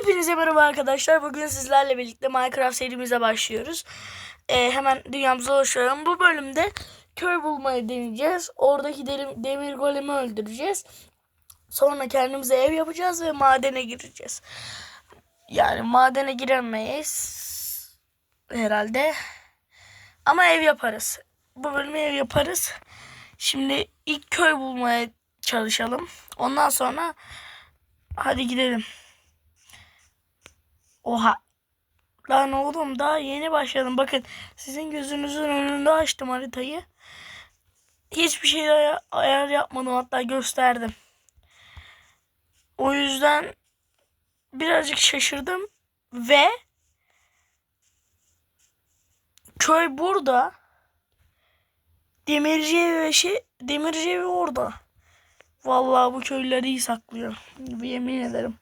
Hepinize merhaba arkadaşlar. Bugün sizlerle birlikte Minecraft serimize başlıyoruz. Ee, hemen dünyamıza oluşturalım. Bu bölümde köy bulmayı deneyeceğiz. Oradaki delim- demir golemi öldüreceğiz. Sonra kendimize ev yapacağız ve madene gireceğiz. Yani madene giremeyiz herhalde. Ama ev yaparız. Bu bölümü ev yaparız. Şimdi ilk köy bulmaya çalışalım. Ondan sonra hadi gidelim. Oha. Lan oğlum daha yeni başladım. Bakın sizin gözünüzün önünde açtım haritayı. Hiçbir şey aya- ayar yapmadım hatta gösterdim. O yüzden birazcık şaşırdım ve köy burada. Demirci evi şey demirci evi orada. Vallahi bu köylüler iyi saklıyor. Yemin ederim.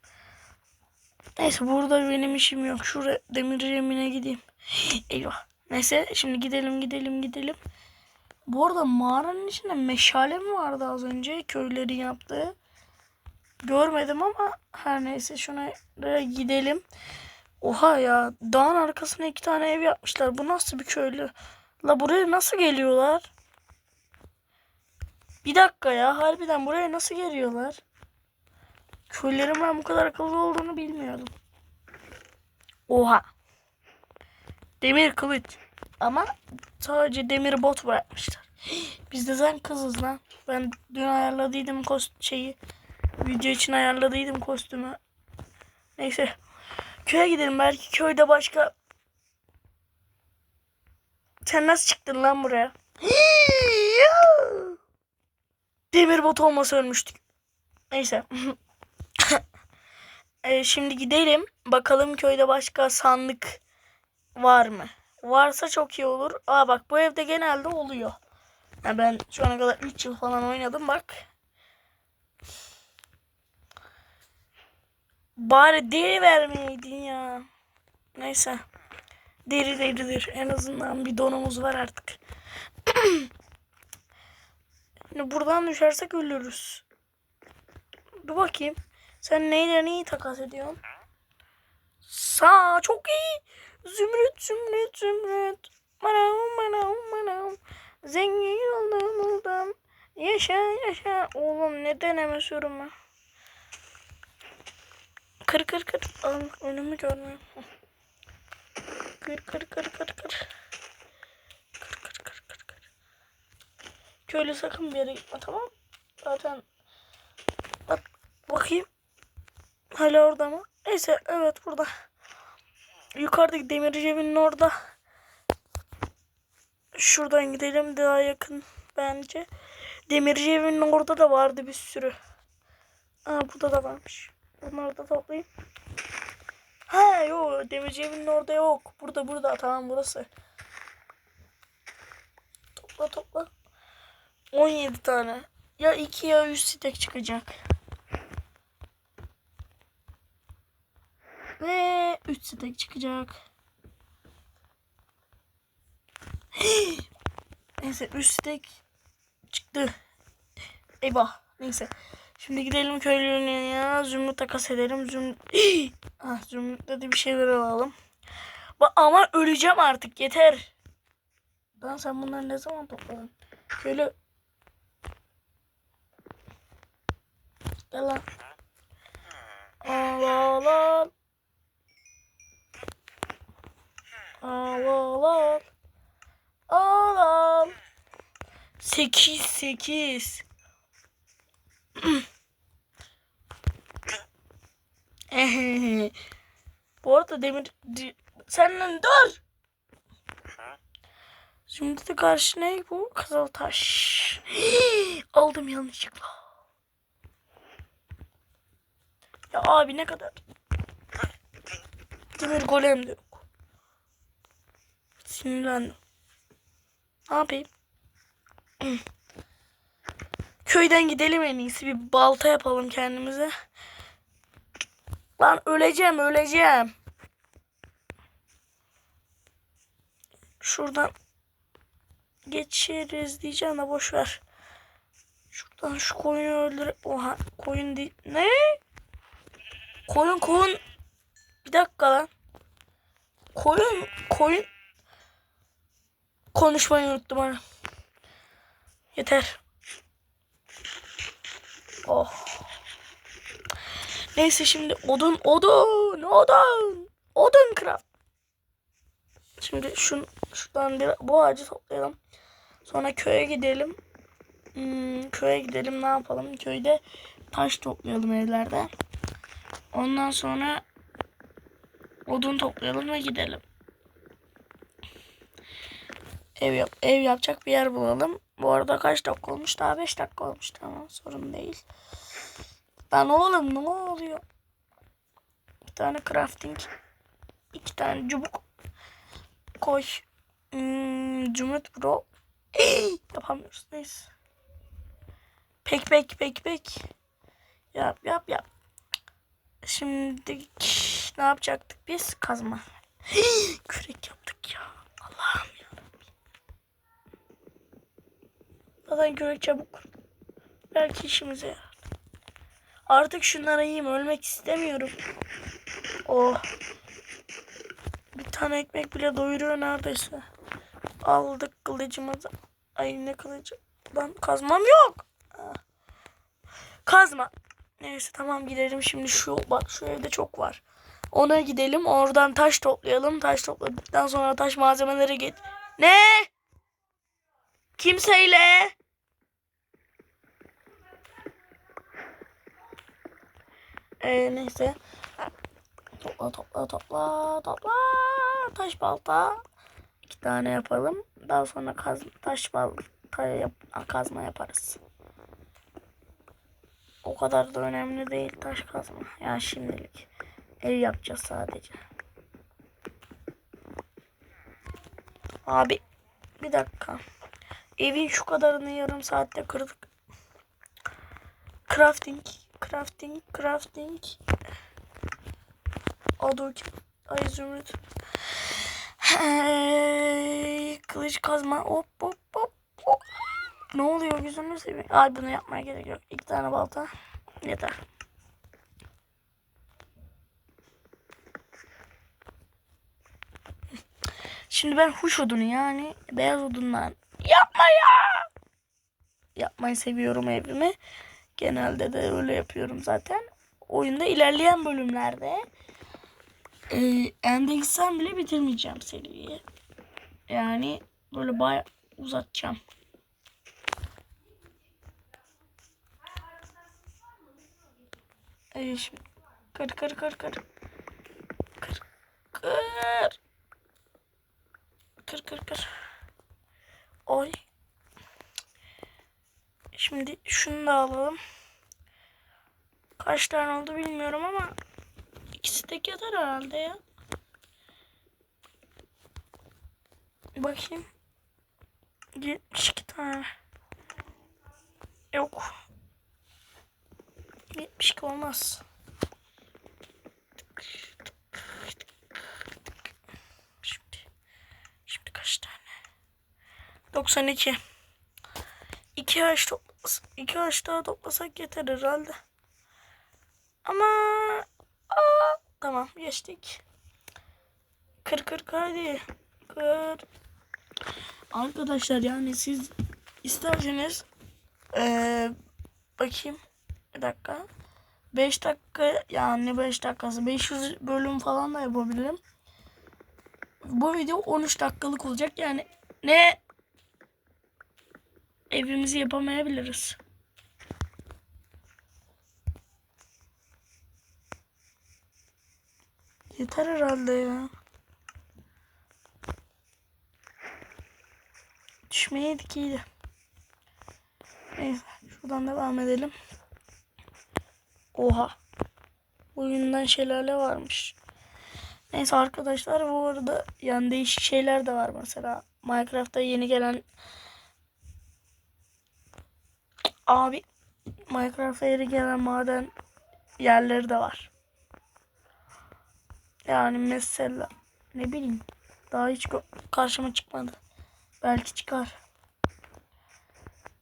Neyse burada benim işim yok. Şuraya demir yemine gideyim. Eyvah. Neyse şimdi gidelim gidelim gidelim. Bu arada mağaranın içinde meşale mi vardı az önce köylerin yaptığı? Görmedim ama her neyse şuna gidelim. Oha ya dağın arkasına iki tane ev yapmışlar. Bu nasıl bir köylü? La buraya nasıl geliyorlar? Bir dakika ya harbiden buraya nasıl geliyorlar? Köylerin ben bu kadar akıllı olduğunu bilmiyordum. Oha. Demir kılıç. Ama sadece demir bot bırakmışlar. Biz de sen kızız lan. Ben dün ayarladıydım kost şeyi. Video için ayarladıydım kostümü. Neyse. Köye gidelim. Belki köyde başka... Sen nasıl çıktın lan buraya? Demir bot olmasa ölmüştük. Neyse. Ee, şimdi gidelim. Bakalım köyde başka sandık var mı? Varsa çok iyi olur. Aa bak bu evde genelde oluyor. Ya ben şu ana kadar 3 yıl falan oynadım bak. Bari deri vermeyeydin ya. Neyse. Deri deridir. En azından bir donumuz var artık. Şimdi buradan düşersek ölürüz. Dur bakayım. Sen neyle neyi takas ediyorsun? Sağ çok iyi. Zümrüt zümrüt zümrüt. Manam manam manam. Zengin oldum oldum. Yaşa yaşa. Oğlum ne denemesiyorum ben. Kır kır kır. Aa, önümü görmüyorum. Kır kır kır kır kır. Kır kır kır kır kır. Köylü sakın bir yere gitme tamam? Zaten bak bakayım. Hala orada mı? Neyse evet burada. Yukarıdaki demirci evinin orada. Şuradan gidelim daha yakın bence. Demirci evinin orada da vardı bir sürü. Aa burada da varmış. Onları da toplayayım. Ha yok demirci evinin orada yok. Burada burada tamam burası. Topla topla. 17 tane. Ya 2 ya 100 stek çıkacak. Ve 3 stek çıkacak. Neyse 3 stek çıktı. Eyvah. Neyse. Şimdi gidelim köylünün yanına. Zümrüt takas edelim. Zümrüt. ah, zümrütle de bir şeyler alalım. Ba- Ama öleceğim artık. Yeter. Lan sen bunları ne zaman topladın? Köylü. Gel lan. 8 8. Bu arada demir senden dur. Şimdi de karşı ne bu? Kızıl taş. Aldım yanlışlıkla. Ya abi ne kadar? Demir golem de yok. Sinirlendim. Ne yapayım? Köyden gidelim en iyisi. Bir balta yapalım kendimize. Lan öleceğim öleceğim. Şuradan geçeriz diyeceğim de boş ver. Şuradan şu koyunu öldür. Oha koyun değil. Ne? Koyun koyun. Bir dakika lan. Koyun koyun konuşmayı unuttum ha. Yeter. Oh. Neyse şimdi odun odun odun odun craft. Şimdi şun, şuradan bir, bu ağacı toplayalım. Sonra köye gidelim. Hmm, köye gidelim ne yapalım? Köyde taş toplayalım evlerde. Ondan sonra odun toplayalım ve gidelim. Ev yap ev yapacak bir yer bulalım. Bu arada kaç dakika olmuş? Daha 5 dakika olmuş. Tamam sorun değil. Lan oğlum ne oluyor? Bir tane crafting. iki tane çubuk koy. Hmm, Cumhuriyet bro. Ey, yapamıyoruz. Neyse. Pek pek pek pek. Yap yap yap. Şimdi ne yapacaktık biz? Kazma. Hii, Kürek yaptık Zaten kürek çabuk. Belki işimize yarar. Artık şunları yiyeyim. Ölmek istemiyorum. Oh. Bir tane ekmek bile doyuruyor neredeyse. Aldık kılıcımızı. Ay ne kılıcı? Lan kazmam yok. Ah. Kazma. Neyse tamam gidelim şimdi şu bak şu evde çok var. Ona gidelim oradan taş toplayalım. Taş topladıktan sonra taş malzemeleri get. Ne? Kimseyle? Ee, neyse. Topla topla topla topla. Taş balta. İki tane yapalım. Daha sonra kaz, taş balta yap, kazma yaparız. O kadar da önemli değil taş kazma. Yani şimdilik. Ev yapacağız sadece. Abi bir dakika. Evin şu kadarını yarım saatte kırdık. Crafting, crafting, crafting. Adı Ay zümrüt. Hey, kılıç kazma. Hop hop. hop. Ne oluyor gözünü seveyim. Ay bunu yapmaya gerek yok. İki tane balta. Yeter. Şimdi ben huş odunu yani beyaz odundan yapma ya. Yapmayı seviyorum evimi. Genelde de öyle yapıyorum zaten. Oyunda ilerleyen bölümlerde e, Endex'ten bile bitirmeyeceğim seriyi. Yani böyle bayağı uzatacağım. Ee, şimdi kır kır kır. Kır kır. Kır kır kır. Oy. Şimdi şunu da alalım. Kaç tane oldu bilmiyorum ama ikisi tek yeter herhalde ya. Bakayım. 72 tane. Yok. 72 olmaz. Şimdi, şimdi kaç tane? 92. 2 ağaç toplasak, 2 ağaç daha toplasak yeter herhalde. Ama aa, tamam geçtik. Kır kır hadi. Kır. Arkadaşlar yani siz isterseniz ee, bakayım bir dakika 5 dakika yani 5 dakikası 500 bölüm falan da yapabilirim. Bu video 13 dakikalık olacak yani ne evimizi yapamayabiliriz. Yeter herhalde ya. Düşmeyeydik iyiydi. Neyse şuradan devam edelim. Oha. Oyundan şelale varmış. Neyse arkadaşlar bu arada yani değişik şeyler de var mesela. Minecraft'ta yeni gelen abi Minecraft'ta yeni gelen maden yerleri de var. Yani mesela ne bileyim daha hiç karşıma çıkmadı. Belki çıkar.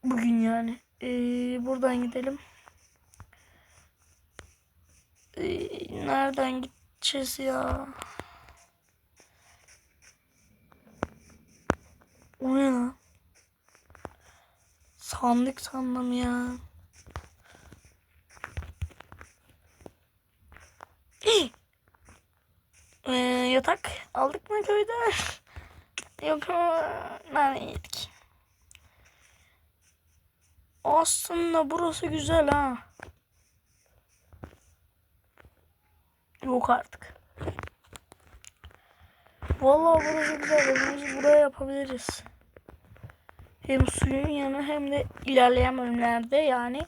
Bugün yani. Ee, buradan gidelim. Ee, nereden gideceğiz? ya? O ne lan? Sandık sandım ya. Ee, yatak aldık mı köyde? Yok nerede yedik? Aslında burası güzel ha. Yok artık. Vallahi burası güzel. Evimizi buraya yapabiliriz. Hem suyun yanı hem de ilerleyen bölümlerde yani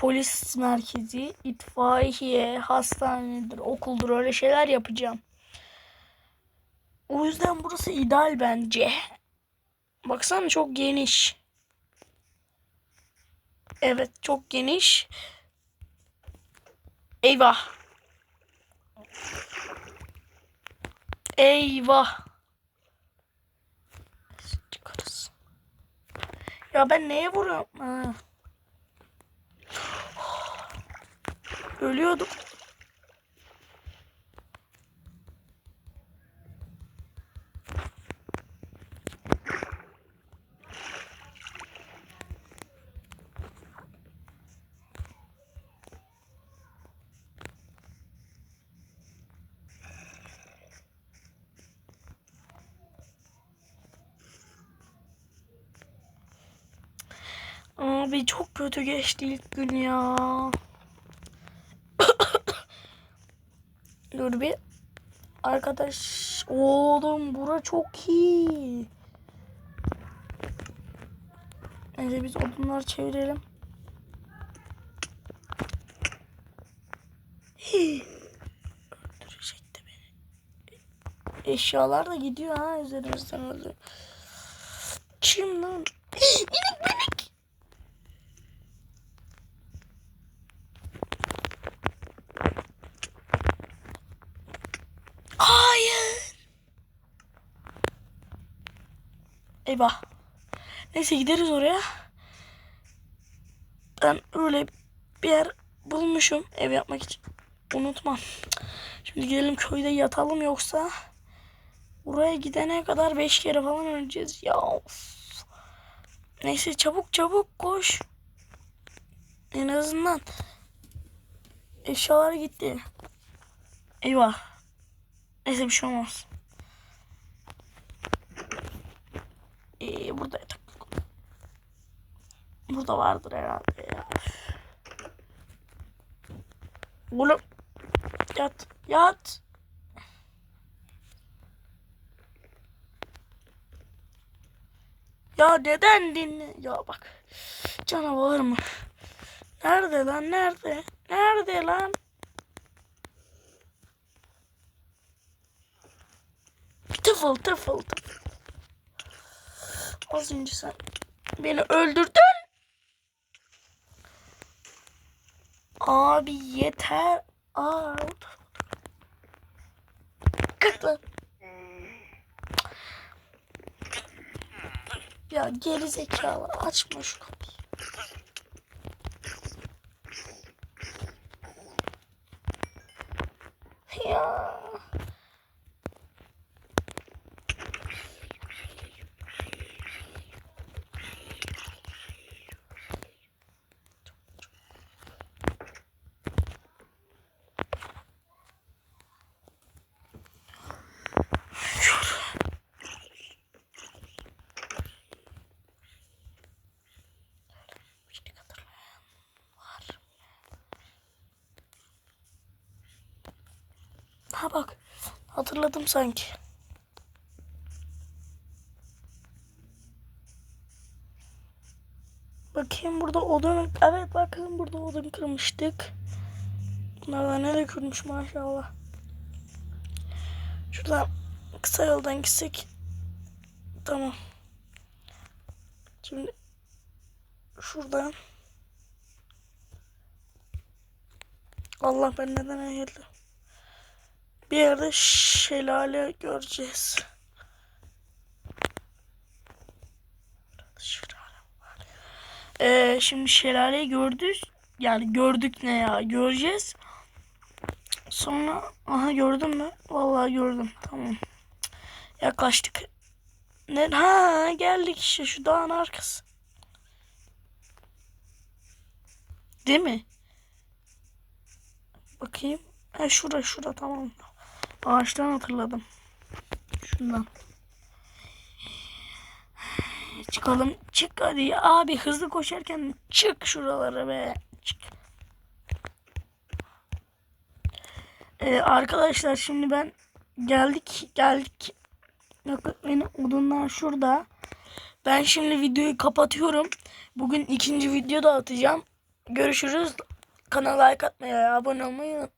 polis merkezi, itfaiye, hastanedir, okuldur öyle şeyler yapacağım. O yüzden burası ideal bence. Baksana çok geniş. Evet çok geniş. Eyvah. Eyvah. Ya ben neye vuruyorum? Ha. Ölüyordum. Abi çok kötü geçti ilk gün ya. Dur bir. Arkadaş oğlum bura çok iyi. Neyse biz odunları çevirelim. Öldürecekti beni. Eşyalar da gidiyor ha üzerimizden öldü. Kim lan? Minik minik. Eyvah. Neyse gideriz oraya. Ben öyle bir yer bulmuşum ev yapmak için. Unutmam. Şimdi gidelim köyde yatalım yoksa buraya gidene kadar beş kere falan öleceğiz. Ya. Neyse çabuk çabuk koş. En azından eşyalar gitti. Eyvah. Neyse bir şey olmaz. Ee, burada. Burada vardır herhalde ya. Oğlum. Yat. Yat. Ya neden dinle? Ya bak. Canavar mı? Nerede lan? Nerede? Nerede lan? Tıfıl tıfıl tıfıl. Az önce sen beni öldürdün. Abi yeter. Aa. Lan. Ya geri zekalı açma şu kapıyı. Ya. Şimdi hatırlayan var. Ha bak. Hatırladım sanki. Bakayım burada odun. Evet bakın burada odun kırmıştık. Bunlardan ne de kırmış maşallah. Şuradan kısa yoldan gitsek. Tamam. Şimdi şuradan. Allah ben neden eğildim? Bir yerde şelale göreceğiz. Ee, şimdi şelaleyi gördük. Yani gördük ne ya? Göreceğiz. Sonra aha gördün mü? Vallahi gördüm. Tamam. Yaklaştık. Ne? Ha geldik işte şu dağın arkası. Değil mi? Bakayım. Ha şura şura tamam. Ağaçtan hatırladım. Şundan. Çıkalım. Çık hadi. Abi hızlı koşarken çık şuralara be. Çık. Ee, arkadaşlar şimdi ben geldik geldik. Benim odunlar şurada. Ben şimdi videoyu kapatıyorum. Bugün ikinci video da atacağım. Görüşürüz. Kanala like atmayı, abone olmayı.